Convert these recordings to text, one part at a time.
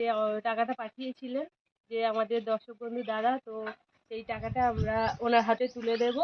যে টাকাটা পাঠিয়েছিলেন যে আমাদের দর্শক বন্ধু দাদা তো সেই টাকাটা আমরা ওনার হাতে তুলে দেব।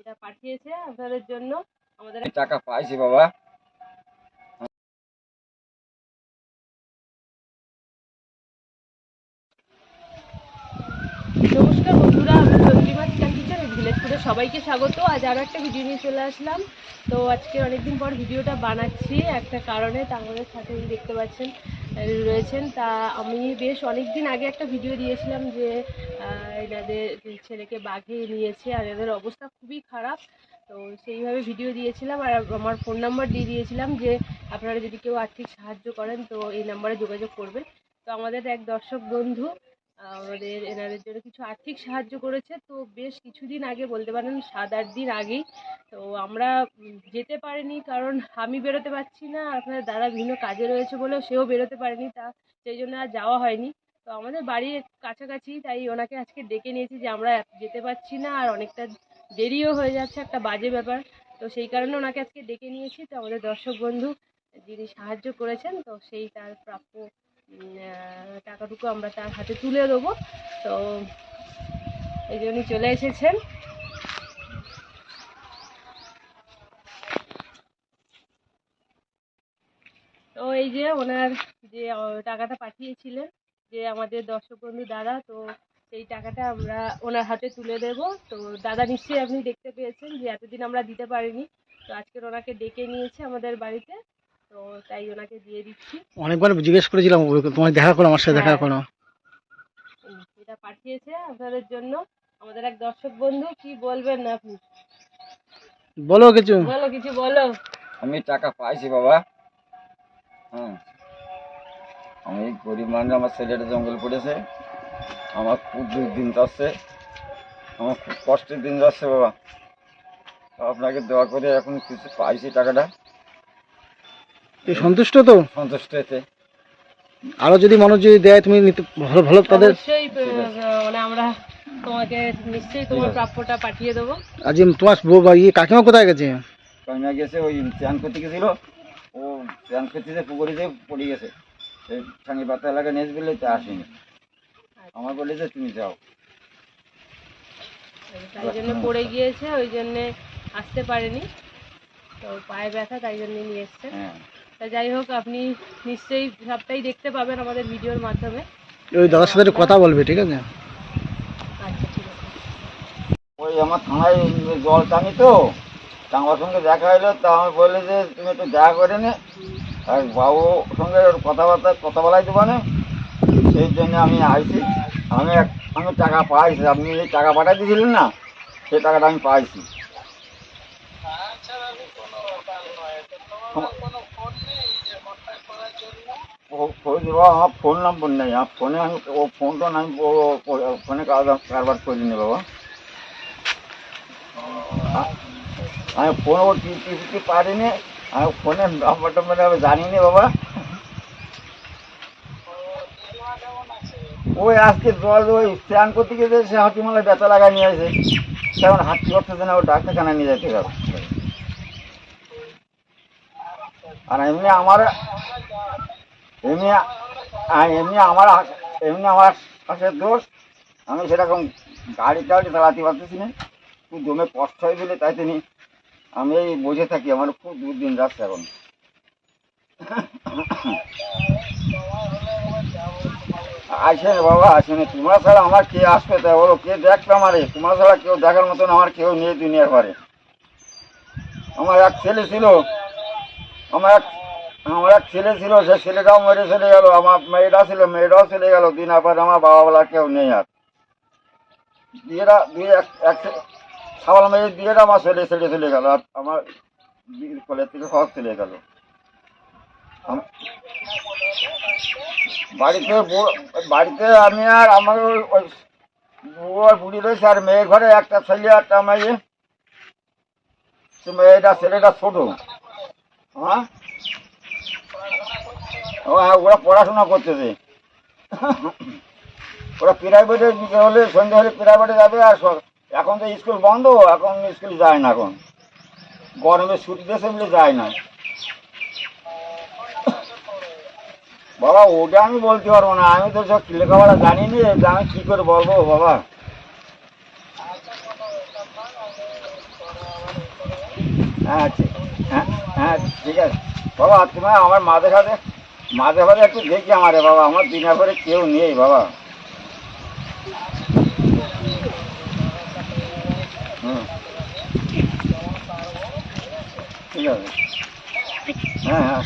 এটা পাঠিয়েছে আপনাদের জন্য। আমাদের টাকা পাইছি বাবা। নমস্কার বন্ধুরা আমি চন্দ্রিমা কিচেন ভিলেজপুরে সবাইকে স্বাগত। আজ আরও একটা ভিডিও নিয়ে চলে আসলাম। তো আজকে অনেকদিন পর ভিডিওটা বানাচ্ছি। একটা কারণে তা আমাদের সাথে দেখতে পাচ্ছেন। রয়েছেন। তা আমি বেশ অনেক দিন আগে একটা ভিডিও দিয়েছিলাম যে এনাদের ছেলেকে বাঘে নিয়েছে আর এদের অবস্থা খুবই খারাপ। তো সেইভাবে ভিডিও দিয়েছিলাম আর আমার ফোন নাম্বার দিয়ে দিয়েছিলাম যে, আপনারা যদি কেউ আর্থিক সাহায্য করেন তো এই নাম্বারে যোগাযোগ করবেন। তো আমাদের এক দর্শক বন্ধু আমাদের এনাদের জন্য কিছু আর্থিক সাহায্য করেছে। তো বেশ কিছুদিন আগে, বলতে পারেন সাত আট দিন আগেই, তো আমরা যেতে পারিনি কারণ আমি বেরোতে পারছি না আপনার দাদা বিভিন্ন কাজে রয়েছে বলেও সেও বেরোতে পারেনি, তা সেই জন্য আর যাওয়া হয়নি। তো আমাদের বাড়ির কাছাকাছি, তাই ওনাকে আজকে ডেকে নিয়েছি যে আমরা যেতে পারছি না আর অনেকটা দেরিও হয়ে যাচ্ছে, একটা বাজে ব্যাপার। তো সেই কারণে ওনাকে আজকে ডেকে নিয়েছি। তো আমাদের দর্শক বন্ধু যিনি সাহায্য করেছেন, তো সেই তার প্রাপ্য টাকাটুকু আমরা তার হাতে তুলে দেবো। তো এই জন্য চলে এসেছেন। তো এই যে ওনার যে টাকাটা পাঠিয়েছিলেন, যে আমাদের দর্শক বন্ধু দাদা, তো সেই টাকাটা আমরা ওনার হাতে তুলে দেব। তো দাদা নিশ্চয়ই আপনি দেখতে পেয়েছেন যে এতদিন আমরা দিতে পারিনি। তো আজকে ওনাকে ডেকে নিয়েছে আমাদের বাড়িতে। তো তাই ওনাকে দিয়ে দিচ্ছি। অনেকবার জিজ্ঞেস করেছিলাম তোমার দেখা করো আমার সাথে দেখা হ্যাঁ। করো। এটা পাঠিয়েছে আপনাদের জন্য। আমাদের এক দর্শক বন্ধু কি বলবেন আপনি? বলো কিছু। বলো কিছু বলো। আমি টাকা পাইছি বাবা। হ্যাঁ। আমি গরিব মানুষ আমার ছেলেটা জঙ্গল পড়েছে। আমার খুব দুই দিন যাচ্ছে। আমার খুব কষ্টের দিন যাচ্ছে বাবা। তো আপনাকে দেওয়া করে এখন কিছু পাইছি টাকাটা। তুই সন্তুষ্ট তো? সন্তুষ্ট এতে আরও যদি মানুষ যদি দেয় তুমি ভালো ভালো তাদের অবশ্যই মানে আমরা তোমাকে নিশ্চয়ই তোমার প্রাপ্যটা পাঠিয়ে দেবো। আজ তোমার বউ বা ইয়ে কাকিমা কোথায় গেছে? কন্যা গেছে ওই চান করতে গেছিল। ও চান করতে যে পুকুরে যে পড়ে গেছে সেই ঠাঙ্গি পাতা এলাকা নেস বলে তা আসেনি। আমার বলে যে তুমি যাও। তাই জন্য পড়ে গিয়েছে ওই জন্যে আসতে পারেনি। তো পায়ে ব্যথা তাই জন্য নিয়ে এসছে। হ্যাঁ। তা যাই হোক আপনি নিশ্চয়ই সবটাই দেখতে পাবেন আমাদের ভিডিওর মাধ্যমে। ওই দাদার সাথে একটু কথা বলবে ঠিক আছে? আচ্ছা ঠিক আছে। ওই আমার থানায় জল টানি তো তা আমার সঙ্গে দেখা হলো তা আমি বললে যে তুমি একটু দেখা করে নে। আর বাবু সঙ্গে ওর কথাবার্তা কথা বলাই দেবো না সেই জন্য আমি আইছি। আমি এক- আমি টাকা পাইছি আপনি যে টাকা পাঠাই দিয়েছিলেন না সেই টাকাটা আমি পাইছি ও- ফোন নম্বর নেই। আমার ফোনে আমি ও ফোনটা আমি ফোনে কারবার কারবার করিনি বাবা। আমি ফোন ও টিপতে পারিনি। আমি ফোনের নম্বর টম্বর আমি জানি না বাবা। ওই আজকে জল ওই স্নান করতে গেছে সে হাতিমালায় ব্যথা লাগা নিয়ে আসে। সেমন হাঁটতে করতেছে না, ও ডাক্তারখানায় নিয়ে যেতে হবে আর এমনি আমার এমনি এমনি আমার এমনি আমার কাছে দোষ। আমি সেরকম গাড়ি টাড়ি চালাতে পারতেছি না। খুব দমে কষ্ট হয় বলে তাই তিনি আমি এই বসে থাকি, আমার খুব দূর দিন যাচ্ছে এখন। আসেন বাবা, আসেন। তোমরা ছাড়া আমার কে আসবে তাই বলো, কে দেখবে আমারে? তোমরা ছাড়া কেউ দেখার মতন আমার কেউ নেই দুনিয়ার পারে। আমার এক ছেলে ছিল। আমার এক আমার এক ছেলে ছিল, সে ছেলেটাও মেরে চলে গেল। আমার মেয়েটা ছিল, মেয়েটাও চলে গেল। দিন পর আমার বাবা বলা কেউ নেই আর। বিয়েটা, বিয়ে এক সাবাল মেয়ের বিয়েটা আমার ছেলে ছেড়ে চলে গেল। আর আমার কলের থেকে সব চলে গেল। বাড়িতে বাড়িতে আমি আর আমার ওই আর বুড়ি রয়েছে আর মেয়ের ঘরে একটা ছেলে, একটা মেয়ে। মেয়েটা, ছেলেটা ছোট। হ্যাঁ? ওরা পড়াশোনা করতেছে। ওরা প্রাইভেটে দিতে হলে সন্ধ্যে হলে প্রাইভেটে যাবে আর এখন তো স্কুল বন্ধ, এখন স্কুল যায় না এখন। গরমে ছুটি দেশে বলে যায় না। বাবা, ওটা আমি বলতে পারব না। আমি তো সব লেখাপড়া জানি নি আমি কি করে বলব বাবা? হ্যাঁ হ্যাঁ হ্যাঁ ঠিক আছে। বাবা তুমি আমার মাঝে সাথে মাঝে মাঝে একটু দেখি আমারে বাবা আমার দিনের পরে কেউ নেই বাবা। ঠিক আছে। হ্যাঁ হ্যাঁ।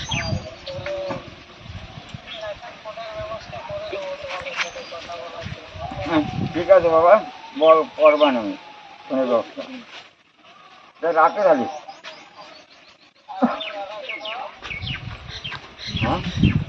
হ্যাঁ, ঠিক আছে বাবা। বল করবান আমি। কোনো ব্যবস্থা রাখে তাহলে হ্যাঁ?